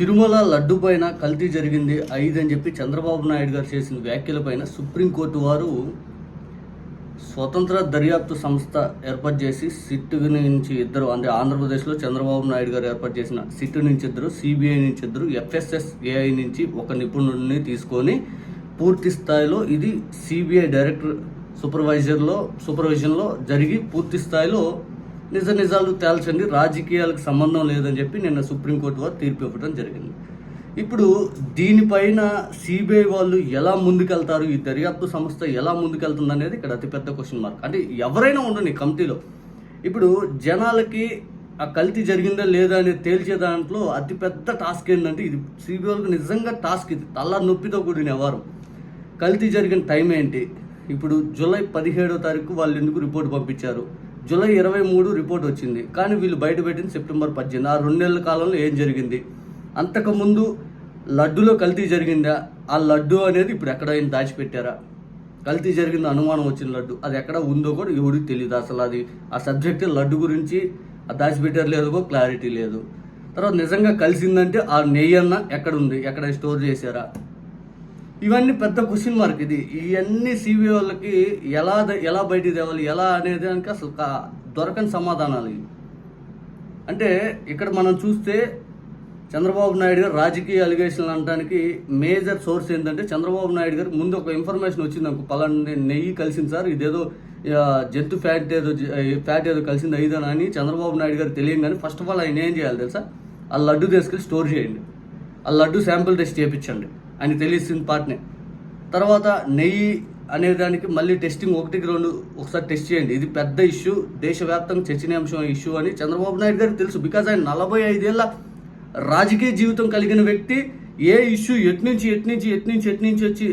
తిరుమల లడ్డు పైన కల్తీ జరిగింది ఐదు అని చెప్పి చంద్రబాబు నాయుడు గారు చేసిన వ్యాఖ్యలపైన సుప్రీంకోర్టు వారు స్వతంత్ర దర్యాప్తు సంస్థ ఏర్పాటు చేసి సిట్ నుంచి ఇద్దరు అంటే ఆంధ్రప్రదేశ్లో చంద్రబాబు నాయుడు గారు ఏర్పాటు చేసిన సిట్ నుంచి ఇద్దరు సిబిఐ నుంచి ఇద్దరు ఎఫ్ఎస్ఎస్ఏఐ నుంచి ఒక నిపుణుడిని తీసుకొని పూర్తి స్థాయిలో ఇది సిబిఐ డైరెక్టర్ సూపర్వైజర్లో సూపర్విజన్లో జరిగి పూర్తి స్థాయిలో నిజ నిజాలు తేల్చండి రాజకీయాలకు సంబంధం లేదని చెప్పి నిన్న సుప్రీంకోర్టు వారు తీర్పు ఇవ్వడం జరిగింది. ఇప్పుడు దీనిపైన సిబిఐ వాళ్ళు ఎలా ముందుకెళ్తారు ఈ దర్యాప్తు సంస్థ ఎలా ముందుకెళ్తుంది అనేది ఇక్కడ అతిపెద్ద క్వశ్చన్ మార్క్ అంటే ఎవరైనా ఉండని కమిటీలో. ఇప్పుడు జనాలకి ఆ కల్తీ జరిగిందా లేదా అనేది తేల్చే దాంట్లో అతిపెద్ద టాస్క్ ఏంటంటే ఇది సిబిఐకి వాళ్ళకి నిజంగా టాస్క్ ఇది. తల్ల నొప్పితో కూడిన వారం కల్తీ జరిగిన టైం ఏంటి? ఇప్పుడు జూలై పదిహేడో తారీఖు వాళ్ళు ఎందుకు రిపోర్ట్ పంపించారు? జూలై ఇరవై మూడు రిపోర్ట్ వచ్చింది. కానీ వీళ్ళు బయటపెట్టింది సెప్టెంబర్ పద్దెనిమిది. ఆ రెండు నెలల కాలంలో ఏం జరిగింది? అంతకుముందు లడ్డులో కల్తీ జరిగిందా? ఆ లడ్డు అనేది ఇప్పుడు ఎక్కడైనా దాచిపెట్టారా? కల్తీ జరిగింది అనుమానం వచ్చిన లడ్డు. అది ఎక్కడ ఉందో కూడా ఎవరికి తెలియదు అసలు అది. ఆ సబ్జెక్ట్ లడ్డు గురించి దాచిపెట్టారు లేదో క్లారిటీ లేదు. తర్వాత నిజంగా కలిసిందంటే ఆ నెయ్యి అన్న ఎక్కడ ఉంది? ఎక్కడ స్టోర్ చేశారా? ఇవన్నీ పెద్ద క్వశ్చన్ మార్క్ ఇది. ఇవన్నీ సిబిఐ వాళ్ళకి ఎలా ఎలా బయటికి తేవాలి ఎలా అనేది కనుక అసలు దొరకని సమాధానాలు ఇవి. అంటే ఇక్కడ మనం చూస్తే చంద్రబాబు నాయుడు గారు రాజకీయ అలిగేషన్లు అనడానికి మేజర్ సోర్స్ ఏంటంటే చంద్రబాబు నాయుడు గారు ముందు ఒక ఇన్ఫర్మేషన్ వచ్చింది నాకు పలానా నెయ్యి కలిసింది సార్ ఇదేదో జంతు ఫ్యాట్ ఏదో ఫ్యాట్ ఏదో కలిసింది అయిదని అని చంద్రబాబు నాయుడు గారు తెలియదు ఫస్ట్ ఆఫ్ ఆల్ ఆయన ఏం చేయాలి తెలుసా? ఆ లడ్డు తీసుకెళ్ళి స్టోర్ చేయండి. ఆ లడ్డు శాంపిల్ టెస్ట్ చేయించండి అని తెలిసింది పార్ట్నే. తర్వాత నెయ్యి అనే దానికి మళ్ళీ టెస్టింగ్ ఒకటికి రెండు ఒకసారి టెస్ట్ చేయండి. ఇది పెద్ద ఇష్యూ దేశవ్యాప్తంగా చర్చనీయాంశం ఇష్యూ అని చంద్రబాబు నాయుడు గారికి తెలుసు. బికాజ్ ఆయన నలభై ఐదేళ్ళ రాజకీయ జీవితం కలిగిన వ్యక్తి ఏ ఇష్యూ ఎట్నుంచి ఎట్నుంచి ఎట్నుంచి ఎట్నుంచి వచ్చి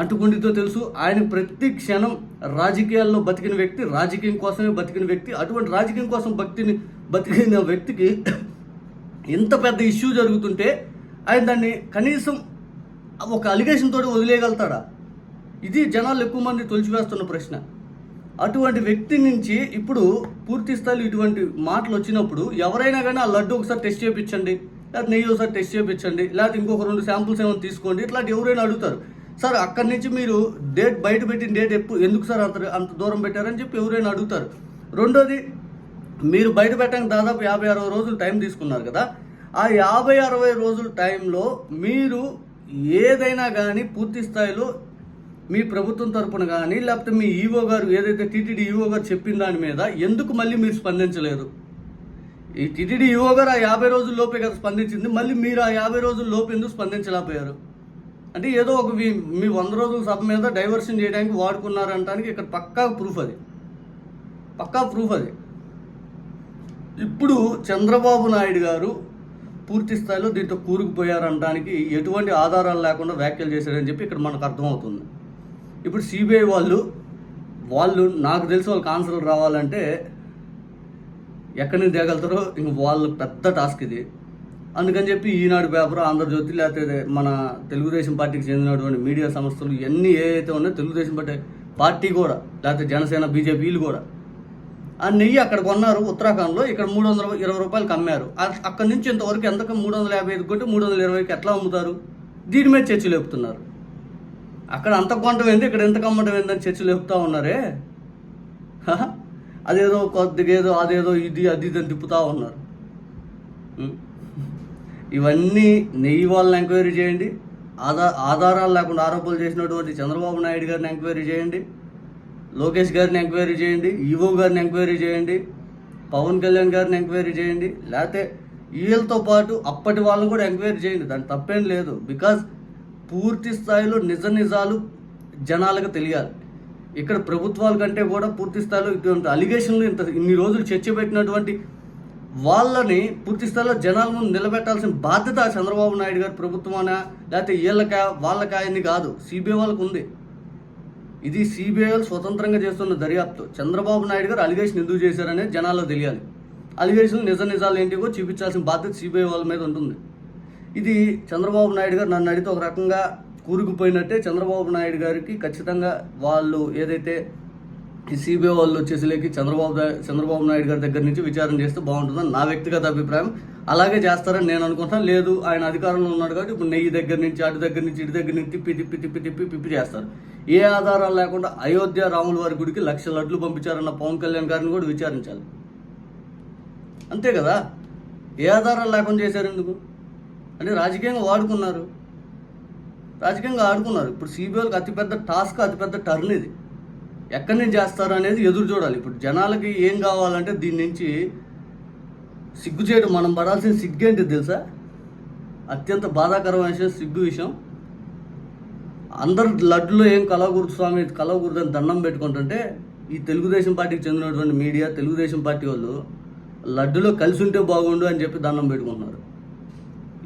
అంటుకుండితో తెలుసు. ఆయన ప్రతి క్షణం రాజకీయాల్లో బతికిన వ్యక్తి రాజకీయం కోసమే బతికిన వ్యక్తి అటువంటి రాజకీయం కోసం భక్తిని బతికిన వ్యక్తికి ఇంత పెద్ద ఇష్యూ జరుగుతుంటే ఆయన దాన్ని కనీసం ఒక అలిగేషన్ తోటి వదిలేయగలుగుతాడా? ఇది జనాలు ఎక్కువ మంది తొలిచివేస్తున్న ప్రశ్న. అటువంటి వ్యక్తి నుంచి ఇప్పుడు పూర్తి స్థాయిలో ఇటువంటి మాటలు వచ్చినప్పుడు ఎవరైనా కానీ ఆ లడ్డు ఒకసారి టెస్ట్ చేయించండి లేకపోతే నెయ్యి ఒకసారి టెస్ట్ చేయించండి లేకపోతే ఇంకొక రెండు శాంపుల్స్ ఏమైనా తీసుకోండి ఇట్లాంటి ఎవరైనా అడుగుతారు. సార్ అక్కడి నుంచి మీరు డేట్ బయట పెట్టిన డేట్ ఎప్పుడు ఎందుకు సార్ అంత అంత దూరం పెట్టారని చెప్పి ఎవరైనా అడుగుతారు. రెండోది మీరు బయట పెట్టడానికి దాదాపు యాభై అరవై రోజులు టైం తీసుకున్నారు కదా. ఆ యాభై అరవై రోజుల టైంలో మీరు ఏదైనా కానీ పూర్తి స్థాయిలో మీ ప్రభుత్వం తరపున కానీ లేకపోతే మీ ఈవో గారు ఏదైతే టీటీడీ ఈవో గారు చెప్పిన దాని మీద ఎందుకు మళ్ళీ మీరు స్పందించలేదు? ఈ టీటీడీ ఈవో గారు ఆ యాభై రోజుల లోపే కదా స్పందించింది మళ్ళీ మీరు ఆ యాభై రోజుల లోపు ఎందుకు స్పందించలేకపోయారు? అంటే ఏదో ఒక మీ మీ వంద రోజుల సభ మీద డైవర్షన్ చేయడానికి వాడుకున్నారంటానికి ఇక్కడ పక్కా ప్రూఫ్ అది. పక్కా ప్రూఫ్ అది. ఇప్పుడు చంద్రబాబు నాయుడు గారు పూర్తి స్థాయిలో దీంతో కూరుకుపోయారనడానికి ఎటువంటి ఆధారాలు లేకుండా వ్యాఖ్యలు చేశారని చెప్పి ఇక్కడ మనకు అర్థమవుతుంది. ఇప్పుడు సిబిఐ వాళ్ళు వాళ్ళు నాకు తెలిసి వాళ్ళకి ఆన్సర్లు రావాలంటే ఎక్కడి నుంచి తేగలుగుతారో ఇంక వాళ్ళు పెద్ద టాస్క్ ఇది. అందుకని చెప్పి ఈనాడు పేపర్ ఆంధ్రజ్యోతి లేకపోతే మన తెలుగుదేశం పార్టీకి చెందినటువంటి మీడియా సంస్థలు ఇవన్నీ ఏవైతే ఉన్నాయో తెలుగుదేశం పార్టీ పార్టీ కూడా లేకపోతే జనసేన బీజేపీలు కూడా ఆ నెయ్యి అక్కడ కొన్నారు ఉత్తరాఖండ్లో. ఇక్కడ మూడు వందల ఇరవై రూపాయలకి అమ్మారు. అక్కడ నుంచి ఇంతవరకు ఎంతకు? మూడు వందల యాభై ఐదు కొంటే మూడు వందల ఇరవైకి ఎట్లా అమ్ముతారు? దీని మీద చర్చలు లేపుతున్నారు. అక్కడ అంత కొనటం ఏంది ఇక్కడ ఎంత కమ్మటం ఏందని చర్చలు లేపుతా ఉన్నారే? అదేదో కొద్దిగా ఏదో అదేదో ఇది అది ఇది అని తిప్పుతా ఉన్నారు. ఇవన్నీ నెయ్యి వాళ్ళని ఎంక్వైరీ చేయండి. ఆధార ఆధారాలు లేకుండా ఆరోపణలు చేసినటువంటి చంద్రబాబు నాయుడు గారిని ఎంక్వైరీ చేయండి. లోకేష్ గారిని ఎంక్వైరీ చేయండి ఈవో గారిని ఎంక్వైరీ చేయండి పవన్ కళ్యాణ్ గారిని ఎంక్వైరీ చేయండి లేకపోతే వీళ్ళతో పాటు అప్పటి వాళ్ళని కూడా ఎంక్వైరీ చేయండి. దాని తప్పేం లేదు. బికాజ్ పూర్తి స్థాయిలో నిజ నిజాలు జనాలకు తెలియాలి. ఇక్కడ ప్రభుత్వాల కంటే కూడా పూర్తి స్థాయిలో ఇటువంటి అలిగేషన్లు ఇంత ఇన్ని రోజులు చర్చ పెట్టినటువంటి వాళ్ళని పూర్తి స్థాయిలో జనాల ముందు నిలబెట్టాల్సిన బాధ్యత చంద్రబాబు నాయుడు గారి ప్రభుత్వమనా? లేకపోతే వీళ్ళకా వాళ్ళకా అని కాదు. సిబిఐ వాళ్ళకు ఉంది. ఇది సిబిఐ స్వతంత్రంగా చేస్తున్న దర్యాప్తు. చంద్రబాబు నాయుడు గారు అలిగేషన్ ఎందుకు చేశారనేది జనాల్లో తెలియాలి. అలిగేషన్ నిజ నిజాలు ఏంటివో చూపించాల్సిన బాధ్యత సిబిఐ వాళ్ళ మీద ఉంటుంది. ఇది చంద్రబాబు నాయుడు గారు నన్ను అడిగితే ఒక రకంగా కూరుకుపోయినట్టే చంద్రబాబు నాయుడు గారికి ఖచ్చితంగా వాళ్ళు ఏదైతే ఈ సిబిఐ వాళ్ళు వచ్చేసరికి చంద్రబాబు చంద్రబాబు నాయుడు గారి దగ్గర నుంచి విచారణ చేస్తే బాగుంటుందని నా వ్యక్తిగత అభిప్రాయం. అలాగే చేస్తారని నేను అనుకుంటున్నాను లేదు ఆయన అధికారంలో ఉన్నాడు కాబట్టి ఇప్పుడు నెయ్యి దగ్గర నుంచి అటు దగ్గర నుంచి ఇటు దగ్గర నుంచి తిప్పి తిప్పి తిప్పి తిప్పి పిప్పి చేస్తారు. ఏ ఆధారాలు లేకుండా అయోధ్య రాముల వారి గుడికి లక్ష లడ్లు పంపించారన్న పవన్ కళ్యాణ్ గారిని కూడా విచారించాలి. అంతే కదా? ఏ ఆధారాలు లేకుండా చేశారు ఎందుకు? అంటే రాజకీయంగా వాడుకున్నారు. రాజకీయంగా ఆడుకున్నారు. ఇప్పుడు సిబిఐలకు అతిపెద్ద టాస్క్ అతిపెద్ద టర్న్ ఇది. ఎక్కడి నుంచి చేస్తారు అనేది ఎదురు చూడాలి. ఇప్పుడు జనాలకి ఏం కావాలంటే దీని నుంచి సిగ్గు చేయడం మనం పడాల్సిన సిగ్గు ఏంటి తెలుసా? అత్యంత బాధాకరమైన విషయం సిగ్గు విషయం. అందరు లడ్డులో ఏం కలవకూడదు స్వామి కలవకూడదు అని దండం పెట్టుకుంటుంటే ఈ తెలుగుదేశం పార్టీకి చెందినటువంటి మీడియా తెలుగుదేశం పార్టీ వాళ్ళు లడ్డులో కలిసి ఉంటే బాగుండు అని చెప్పి దండం పెట్టుకుంటున్నారు.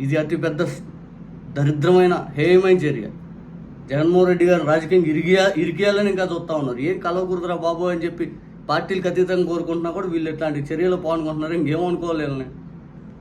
ఇది అతి పెద్ద దరిద్రమైన హేయమైన చర్య. జగన్మోహన్ రెడ్డి గారు రాజకీయం ఇరిగియా ఇరికేయాలని ఇంకా చూస్తా ఉన్నారు. ఏం కలవకూడదురా బాబు అని చెప్పి పార్టీలకు అతీతంగా కోరుకుంటున్నా కూడా వీళ్ళు ఇట్లాంటి చర్యలు పాల్గొంటున్నారు. ఇంకేమనుకోలేని